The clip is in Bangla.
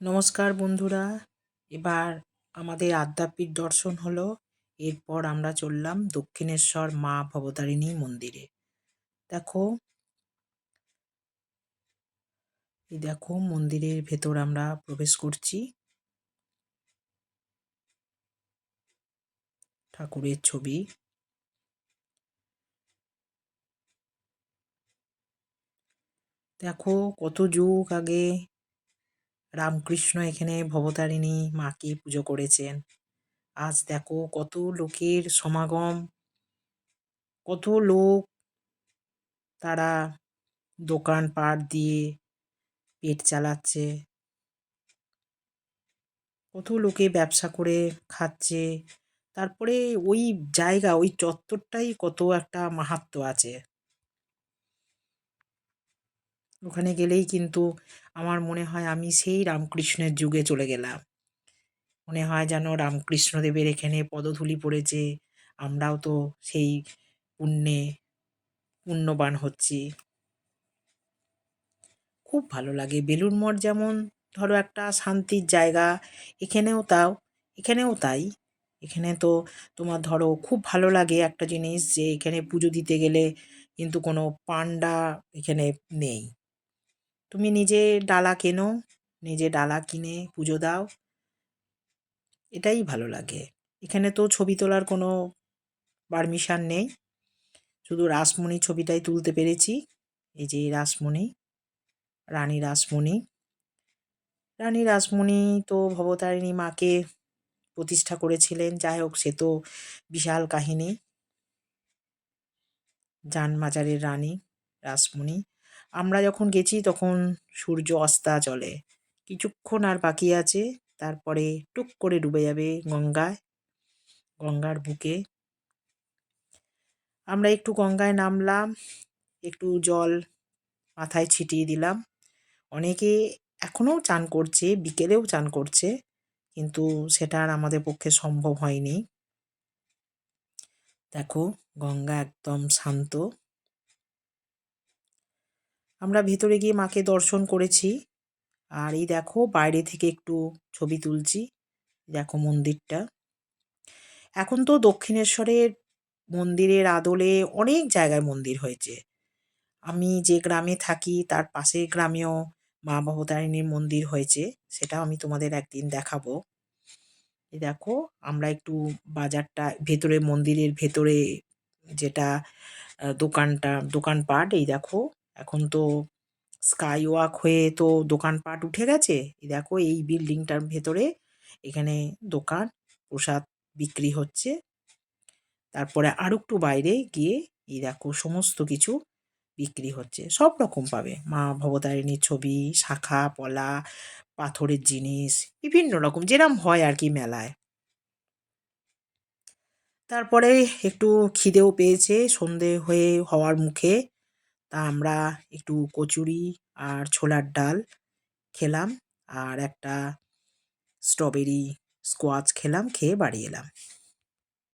নমস্কার বন্ধুরা। এবার আমাদের আদ্যাপীঠ দর্শন হলো। এরপর আমরা চললাম দক্ষিণেশ্বর মা ভবতারিণী মন্দিরে। দেখো, এই দেখো মন্দিরের ভেতর আমরা প্রবেশ করছি। ঠাকুরের ছবি। দেখো কত যুগ আগে রামকৃষ্ণ এখানে ভবতারিণী মাকে পুজো করেছেন। আজ দেখো কত লোকের সমাগম, কত লোক তারা দোকান পাট দিয়ে পেট চালাচ্ছে। কত লোকে ব্যবসা করে খাচ্ছে। তারপরে ওই জায়গা, ওই চত্বরটাই কত একটা মাহাত্ম আছে। ওখানে গেলেই কিন্তু আমার মনে হয় আমি সেই রামকৃষ্ণের যুগে চলে গেলাম। মনে হয় যেন রামকৃষ্ণদেবের এখানে পদধূলি পড়েছে, আমরাও তো সেই পুণ্যে পুণ্যবান হচ্ছি। খুব ভালো লাগে। বেলুড় মঠ যেমন ধরো একটা শান্তির জায়গা, এখানেও তাও, এখানেও তাই। এখানে তো তোমার ধরো খুব ভালো লাগে একটা জিনিস যে এখানে পুজো দিতে গেলে কিন্তু কোনো পান্ডা এখানে নেই। তুমি নিজে ডালা কেনো, নিজে ডালা কিনে পুজো দাও। এটাই ভালো লাগে। এখানে তো ছবি তোলার কোনো পারমিশন নেই। শুধু রাসমণি ছবিটাই তুলতে পেরেছি। এই যে রাসমণি, রানী রাসমণি। রানী রাসমণি তো ভবতারিণী মাকে প্রতিষ্ঠা করেছিলেন। যাই হোক, সে তো বিশাল কাহিনী। জানমাজারের রানী রাসমণি। আমরা যখন গেছি তখন সূর্য অস্তা চলে। কিছুক্ষণ আর বাকি আছে, তারপরে টুক করে ডুবে যাবে গঙ্গায়, গঙ্গার বুকে। আমরা একটু গঙ্গায় নামলাম, একটু জল মাথায় ছিটিয়ে দিলাম। অনেকে এখনও চান করছে, বিকেলেও চান করছে, কিন্তু সেটা আর আমাদের পক্ষে সম্ভব হয়নি। দেখো, গঙ্গা একদম শান্ত। আমরা ভেতরে গিয়ে মাকে দর্শন করেছি। আর এই দেখো, বাইরে থেকে একটু ছবি তুলছি। দেখো মন্দিরটা। এখন তো দক্ষিণেশ্বরের মন্দিরের আদলে অনেক জায়গায় মন্দির হয়েছে। আমি যে গ্রামে থাকি, তার পাশের গ্রামেও মা ভবতারিণীর মন্দির হয়েছে, সেটাও আমি তোমাদের একদিন দেখাবো। দেখো, আমরা একটু বাজারটা, ভেতরে মন্দিরের ভেতরে যেটা দোকানটা, দোকানপাট, এই দেখো। এখন তো স্কাই ওয়াক হয়ে তো দোকানপাট উঠে গেছে। দেখো এই বিল্ডিংটার ভেতরে এখানে দোকান, প্রসাদ বিক্রি হচ্ছে। তারপরে আর একটু বাইরে গিয়ে এই দেখো সমস্ত কিছু বিক্রি হচ্ছে। সব রকম পাবে। মা ভবতারিণীর ছবি, শাখা, পলা, পাথরের জিনিস, বিভিন্ন রকম, যেরম হয় আর কি মেলায়। তারপরে একটু খিদেও পেয়েছে, সন্ধে হয়ে হওয়ার মুখে তা আমরা একটু কচুরি আর ছোলার ডাল খেলাম আর একটা স্ট্রবেরি স্কোয়াচ খেলাম, খেয়ে বাড়ি এলাম।